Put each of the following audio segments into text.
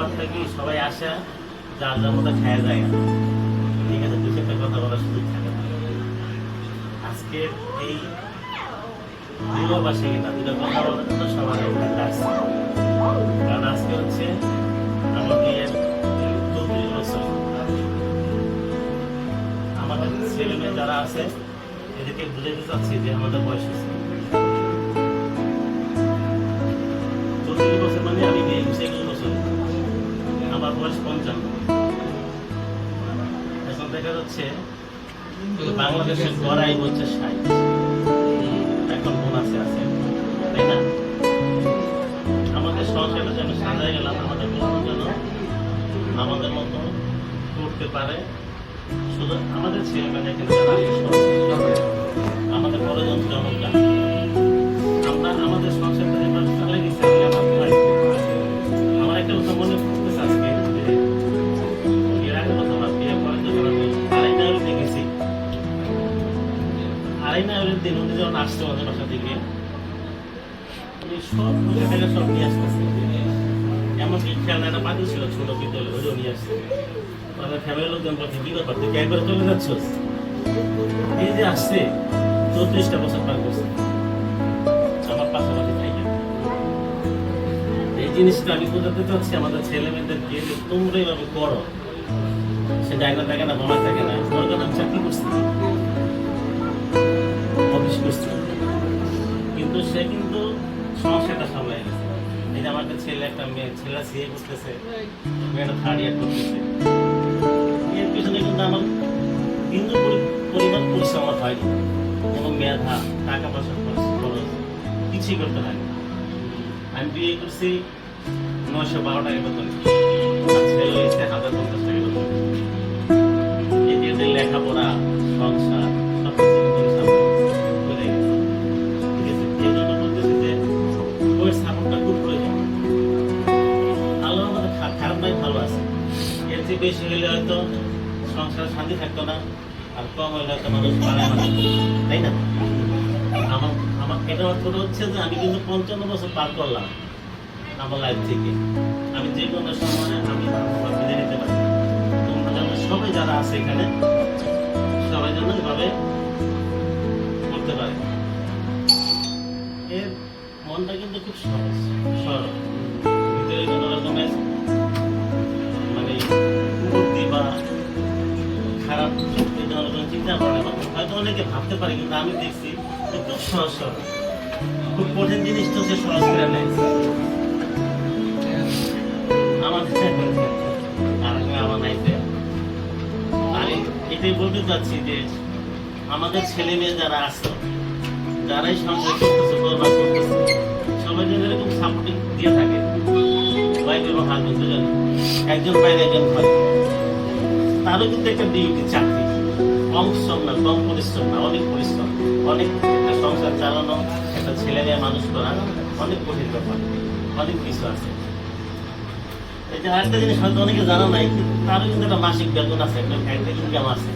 ঈদের দাওয়াতটা সবাই আসে, যার যার মতো খাওয়া যায়। না ঠিক আছে, দু চারটা কথা বলার সুযোগ থাকে। আজকে এই ইউনিভার্সিটিটা দুটো কথা বলার জন্য আসছে কারণ আজকে হচ্ছে আমার বিয়ের চৌত্রিশ আমাদের ছেলে মেয়ে যারা আছে, এদেরকে বুঝাইতে চাচ্ছি যে আমাদের বয়স হচ্ছে। চৌত্রিশ বছর মানে আমি পঞ্চান্ন। এখন দেখা যাচ্ছে বাংলাদেশের গড়াই হচ্ছে ষাট। এখন আছে, তাই না? আমাদের সংসারে যেন সাজাই গেলাম আমাদের যেন আমাদের মতো করতে পারে। শুধু আমাদের ছেলে মেয়ে এখানে আড়াইটা হলে দিন উনি যখন আসছে আমাদের বাসা থেকে সব টাকা টাকা সব নিয়ে আসতেছে। এমনকি খেলনাটা পাতি ছিল, ছোট বিদ্যালয় ওইটাও নিয়ে আসছে। আমাদের ফ্যামিলির লোকজন বলছে, কি ব্যাপার, তুই একবারে চলে যাচ্ছ এই যে আসছে, চৌত্রিশটা বছর পার করছে। আমার পাশাপাশি থাইকে এই জিনিসটা আমি বোঝাতে চাচ্ছি, আমাদের ছেলে মেয়েদেরকে যে তোমরা এইভাবে করো। সে জায়গা থাকে না, বাবা থাকে না দরকার আমি চাকরি করছি? কিন্তু সে কিন্তু সমস্যাটা সামলাই গেছে। এই যে আমার ছেলে একটা মেয়ে ছেলে সিএ করতেছে, মেয়েটা থার্ড ইয়ার করতেছে। এর পিছনে কিন্তু আমার পরি- পরিমাণ আমার হয়নি। এবং মেধা, টাকা পয়সা খরচ কিছুই করতে হয়নি। আমি বিয়ে করছি, নয়শো বারো টাকা বেতন। ছেলে হয়েছে এর বেশি হলে হয়তো সংসারে শান্তি থাকতো না, আর কম হলে হয়তো মানুষ না তাই না? আমার আমার এটা অর্থ হচ্ছে যে আমি কিন্তু পঞ্চান্ন বছর পার করলাম আমার লাইফ থেকে। আমি যে কোনো সময় আমি বিদায় নিতে পারি তোমরা যেন সবাই যারা আছে এখানে, সবাই যেন এভাবে করতে পারে। এর মনটা কিন্তু খুব সহজ, সরল। অনেকে ভাবতে পারে, কিন্তু আমি দেখছি খুব সহজ খুব কঠিন জিনিসটা সে সহজ করে আমি এটাই বলতে চাচ্ছি যে আমাদের ছেলে মেয়ে যারা আছে, যারাই সংসার করতেছে করবা করতেছে, সবাই যদি এরকম সাপোর্টিং দিয়ে থাকে। ওয়াইফ এবং হাজবেন্ড দুজন। একজন বাইরে, একজন ঘরে। তারও কিন্তু একটা ডিউটি চাকরি শ্রম না কম পরিশ্রম না অনেক পরিশ্রম অনেক একটা সংসার চালানো একটা ছেলে মেয়ে মানুষ করা অনেক কঠিন ব্যাপার অনেক কিছু আছে। এই যে আরেকটা জিনিস হয়তো অনেকে জানা নাই কিন্তু তারও কিন্তু একটা মাসিক বেতন আছে একটা একটা ইনকাম আছে।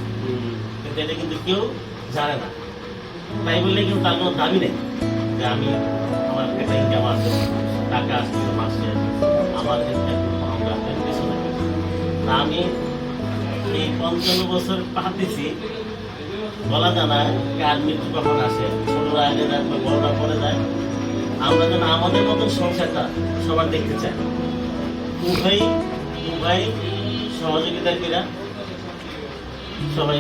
কিন্তু এটা কিন্তু কেউ জানে না। তাই বললে কিন্তু তার কোনো দাবি নেই যে আমি আমার একটা ইনকাম আছে টাকা আসছে মাসে আমার একটা আছে, কিছু না। না আমি পঞ্চান্ন বছর পাহাতেছি। বলা জানায় কার মৃত্যু কখন আসে, ছোটরা আগে যায় বড়রা পরে যায়। আমরা যেন আমাদের মতন সংসারটা সবার দেখতে চাই। উভয় উভয় সহযোগিতা কিনা সবাই